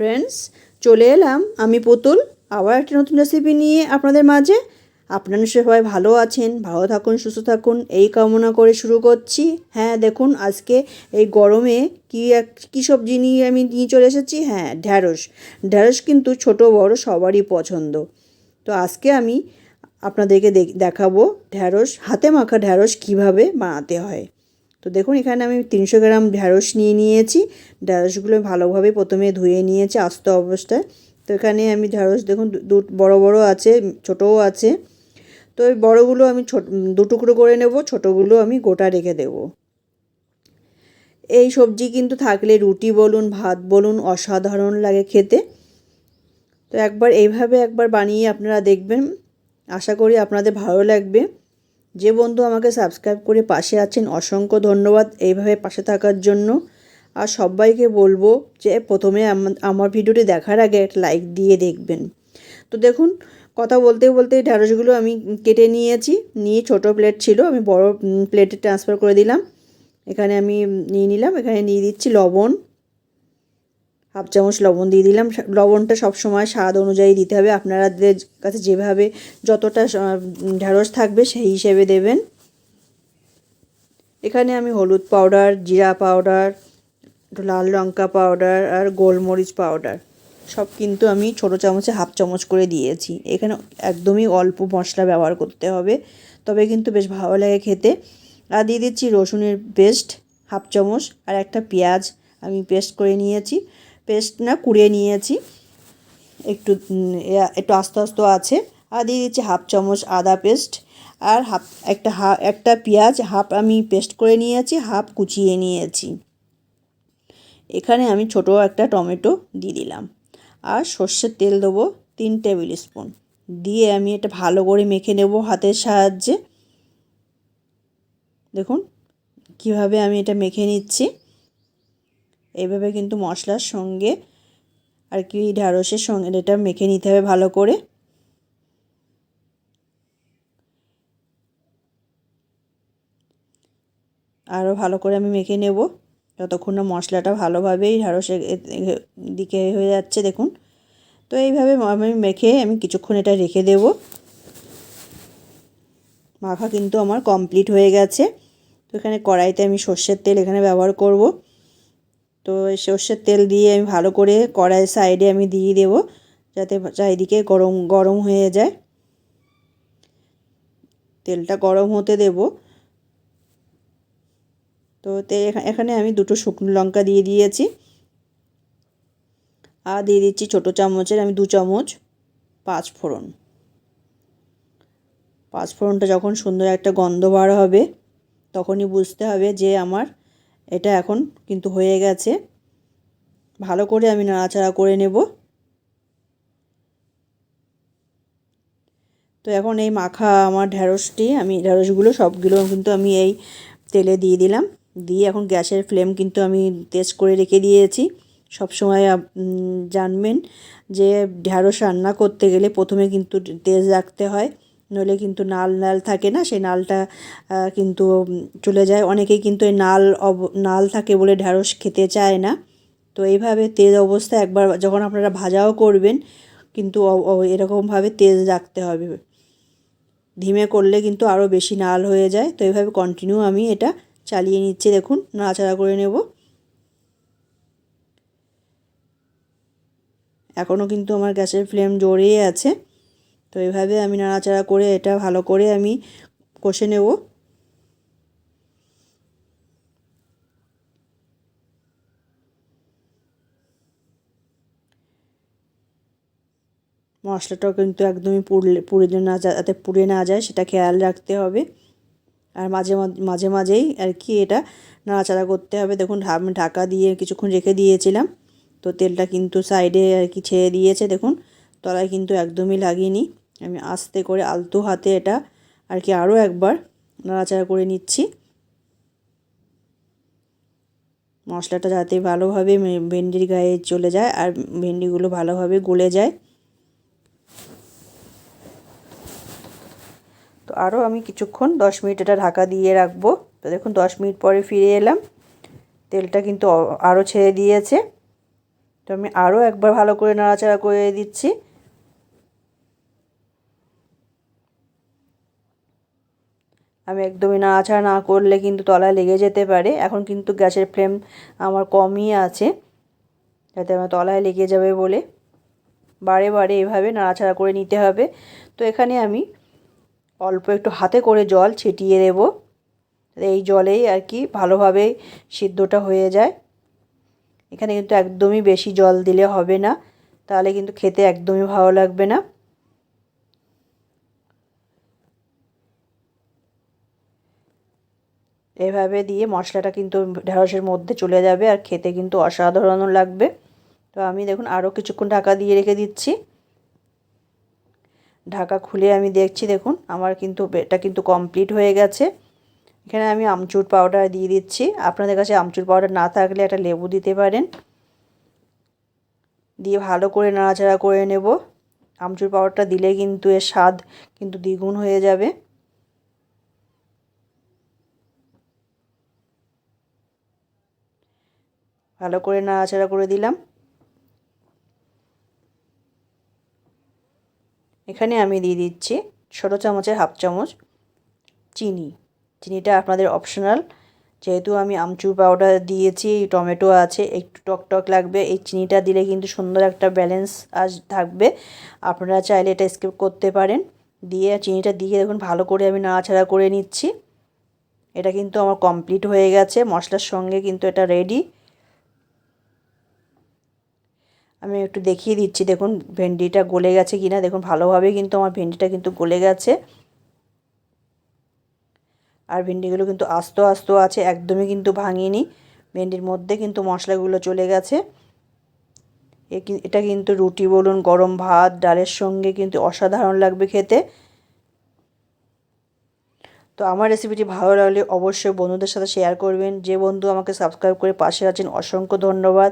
Friends চলে এলাম আমি পুতুল, আবার একটা নতুন রেসিপি নিয়ে আপনাদের মাঝে। আপনারা সবাই ভালো আছেন, ভালো থাকুন, সুস্থ থাকুন, এই কামনা করে শুরু করছি। হ্যাঁ দেখুন আজকে এই গরমে কী এক, কী সবজি নিয়ে আমি নিয়ে চলে এসেছি? হ্যাঁ ঢ্যাঁড়স। ঢ্যাঁড়স কিন্তু ছোট, বড় সবারই পছন্দ। তো আজকে আমি আপনাদেরকে দেখাবো ঢ্যাঁড়স, হাতে মাখা ঢ্যাঁড়স কীভাবে বানাতে হয়। তো দেখুন, এখানে আমি তিনশো গ্রাম ঢ্যাঁড়স নিয়ে নিয়েছি। ঢ্যাঁড়সগুলো ভালোভাবে প্রথমে ধুয়ে নিয়েছি আস্ত অবস্থায়। তো এখানে আমি ঢ্যাঁড়স দেখুন, দু- বড় বড় আছে, ছোটও আছে। তো ওই বড়গুলো আমি ছোট, দু টুকরো করে নেব, ছোটোগুলো আমি গোটা রেখে দেব। এই সবজি কিন্তু থাকলে রুটি বলুন, ভাত বলুন, অসাধারণ লাগে খেতে। তো একবার এইভাবে একবার বানিয়ে আপনারা দেখবেন। আশা করি আপনাদের ভালো লাগবে। যে বন্ধু আমাকে সাবস্ক্রাইব করে পাশে আছেন, অসংখ্য ধন্যবাদ এইভাবে পাশে থাকার জন্য। আর সবাইকে বলব যে প্রথমে আম- আমার ভিডিওটি দেখার আগে একটা লাইক দিয়ে দেখবেন। তো দেখুন, কথা বলতে বলতে ঢ্যাঁড়সগুলো আমি কেটে নিয়েছি। নিয়ে ছোট প্লেট ছিল, আমি বড় প্লেটে ট্রান্সফার করে দিলাম। এখানে আমি নিয়ে নিলাম, এখানে নিয়ে দিচ্ছি লবণ। হাফ চামচ লবণ দিয়ে দিলাম। লবণটা সবসময় স্বাদ অনুযায়ী দিতে হবে। আপনাদের কাছে যেভাবে যতটা ঢ্যাঁড়স থাকবে সেই হিসেবে দেবেন। এখানে আমি হলুদ পাউডার, জিরা পাউডার লাল লঙ্কা পাউডার আর গোলমরিচ পাউডার সব কিন্তু আমি ছোটো চামচে হাফ চামচ করে দিয়েছি। এখানে একদমই অল্প মশলা ব্যবহার করতে হবে, তবে কিন্তু বেশ ভালো লাগে খেতে। আর দিয়ে দিচ্ছি রসুনের পেস্ট হাফ চামচ আর একটা পেঁয়াজ আমি পেস্ট করে নিয়েছি। পেস্ট না কুড়িয়ে নিয়েছি। একটু একটু আস্তে আস্তে আছে। আর দিয়ে দিচ্ছি হাফ চামচ আদা পেস্ট আর হাফ, একটা হা, একটা পেঁয়াজ হাফ আমি পেস্ট করে নিয়েছি, হাফ কুচিয়ে নিয়েছি। এখানে আমি ছোটো একটা টমেটো দিয়ে দিলাম। আর সর্ষের তেল দেবো তিন টেবিল স্পুন। দিয়ে আমি এটা ভালো করে মেখে নেব হাতের সাহায্যে। দেখুন, কীভাবে আমি এটা মেখে নিচ্ছি। এইভাবে কিন্তু মশলার সঙ্গে আর কি ঢ্যাঁড়সের সঙ্গে এটা মেখে নিতে হবে ভালো করে। আরও ভালো করে আমি মেখে নেব। যতক্ষণ না মশলাটা ভালোভাবেই ঢ্যাঁড়সের দিকে হয়ে যাচ্ছে দেখুন। তো এইভাবে আমি মেখে আমি কিছুক্ষণ এটা রেখে দেব। মাখা কিন্তু আমার কমপ্লিট হয়ে গেছে। তো এখানে কড়াইতে আমি সর্ষের তেল এখানে ব্যবহার করব। তো সর্ষের তেল দিয়ে আমি ভালো করে কড়াইয়ের সাইডে আমি দিয়ে দেব যাতে চারিদিকে গরম গরম হয়ে যায়। তেলটা গরম হতে দেব। তো তে এখানে আমি দুটো শুকনো লঙ্কা দিয়ে দিয়েছি। আর দিয়ে দিচ্ছি ছোটো চামচের আমি দু চামচ পাঁচ ফোড়ন। পাঁচ ফোড়নটা যখন সুন্দর একটা গন্ধ বার হবে, তখনই বুঝতে হবে যে আমার এটা এখন কিন্তু হয়ে গেছে। ভালো করে আমি নাড়াচাড়া করে নেব। তো এখন এই মাখা আমার ঢ্যাঁড়সটি আমি ঢ্যাঁড়সগুলো সবগুলো কিন্তু আমি এই তেলে দিয়ে দিলাম। দিয়ে এখন গ্যাসের ফ্লেম কিন্তু আমি তেজ করে রেখে দিয়েছি। সব সময় জানবেন যে ঢ্যাঁড়স রান্না করতে গেলে প্রথমে কিন্তু তেজ রাখতে হয়। নইলে কিন্তু নাল নাল থাকে না? সেই নালটা কিন্তু চলে যায়। অনেকেই কিন্তু এই নাল নাল থাকে বলে ঢ্যাঁড়স খেতে চায় না। তো এইভাবে তেজ অবস্থায় একবার যখন আপনারা ভাজাও করবেন, কিন্তু এরকমভাবে তেজ রাখতে হবে। ধিমে করলে কিন্তু আরও বেশি নাল হয়ে যায়। তো এইভাবে কন্টিনিউ আমি এটা চালিয়ে নিচ্ছি। দেখুন, নাড়াচাড়া করে নেব। এখনও কিন্তু আমার গ্যাসের ফ্লেম জোরেই আছে। তো এইভাবে আমি নাড়াচাড়া করে এটা ভালো করে আমি কষে নেব। মশলাটাও কিন্তু একদমই পুড়লে, পুড়ে না যাতে পুড়ে না যায়, সেটা খেয়াল রাখতে হবে। আর মাঝে মাঝে মাঝেই আর কি এটা নাড়াচাড়া করতে হবে। দেখুন ঢাকা দিয়ে কিছুক্ষণ রেখে দিয়েছিলাম, তো তেলটা কিন্তু সাইডে আর কি ছেড়ে দিয়েছে। দেখুন, তলায় কিন্তু একদমই লাগিনি আমি আস্তে করে আলতো হাতে এটা আর কি আরও একবার নাড়াচাড়া করে নিচ্ছি। মশলাটা যাতে ভালোভাবে ভেন্ডির গায়ে চলে যায় আর ভেন্ডিগুলো ভালোভাবে গলে যায়। তো আরও আমি কিছুক্ষণ দশ মিনিট এটা ঢাকা দিয়ে রাখব। তো দেখুন দশ মিনিট পরে ফিরে এলাম। তেলটা কিন্তু আরও ছেড়ে দিয়েছে। তো আমি আরও একবার ভালো করে নাড়াচাড়া করে দিচ্ছি। আমি একদমই নাড়াচাড়া না করলে কিন্তু তলায় লেগে যেতে পারে। এখন কিন্তু গ্যাসের ফ্লেম আমার কমই আছে, যাতে আমার তলায় লেগে যাবে বলে। বারে বারে এভাবে নাড়াচাড়া করে নিতে হবে। তো এখানে আমি অল্প একটু হাতে করে জল ছিটিয়ে দেব এই জলেই আর কি ভালোভাবে সিদ্ধটা হয়ে যায়। এখানে কিন্তু একদমই বেশি জল দিলে হবে না, তাহলে কিন্তু খেতে একদমই ভালো লাগবে না। এভাবে দিয়ে মশলাটা কিন্তু ঢেঁড়সের মধ্যে চলে যাবে আর খেতে কিন্তু অসাধারণ লাগবে। তো আমি দেখুন আরও কিছুক্ষণ ঢাকা দিয়ে রেখে দিচ্ছি। ঢাকা খুলে আমি দেখছি দেখুন আমার কিন্তু এটা কিন্তু কমপ্লিট হয়ে গেছে। এখানে আমি আমচুর পাউডার দিয়ে দিচ্ছি। আপনাদের কাছে আমচুর পাউডার না থাকলে একটা লেবু দিতে পারেন। দিয়ে ভালো করে নাড়াচাড়া করে নেব। আমচুর পাউডারটা দিলে কিন্তু এর স্বাদ কিন্তু দ্বিগুণ হয়ে যাবে। ভালো করে নাড়াচাড়া করে দিলাম। এখানে আমি দিয়ে দিচ্ছি ছোটো চামচের হাফ চামচ চিনি। চিনিটা আপনাদের অপশনাল। যেহেতু আমি আমচুর পাউডার দিয়েছি, টমেটো আছে, একটু টক টক লাগবে। এই চিনিটা দিলে কিন্তু সুন্দর একটা ব্যালেন্স আজ থাকবে। আপনারা চাইলে এটা স্কিপ করতে পারেন। দিয়ে চিনিটা দিয়ে দেখুন, ভালো করে আমি নাড়াচাড়া করে নিচ্ছি। এটা কিন্তু আমার কমপ্লিট হয়ে গেছে। মশলার সঙ্গে কিন্তু এটা রেডি আমি একটু দেখিয়ে দিচ্ছি, দেখুন ভেন্ডিটা গলে গেছে কিনা, দেখুন ভালোভাবে কিন্তু আমার ভেন্ডিটা কিন্তু গলে গেছে। আর ভেন্ডিগুলো কিন্তু আস্ত আস্ত আছে, একদমই কিন্তু ভাঙিনি। ভেন্ডির মধ্যে কিন্তু মশলাগুলো চলে গেছে। এটা কিন্তু রুটি বলুন, গরম ভাত, ডালের সঙ্গে কিন্তু অসাধারণ লাগবে খেতে। তো আমার রেসিপিটি ভালো লাগলে অবশ্যই বন্ধুদের সাথে শেয়ার করবেন। যে বন্ধু আমাকে সাবস্ক্রাইব করে পাশে আছেন, অসংখ্য ধন্যবাদ।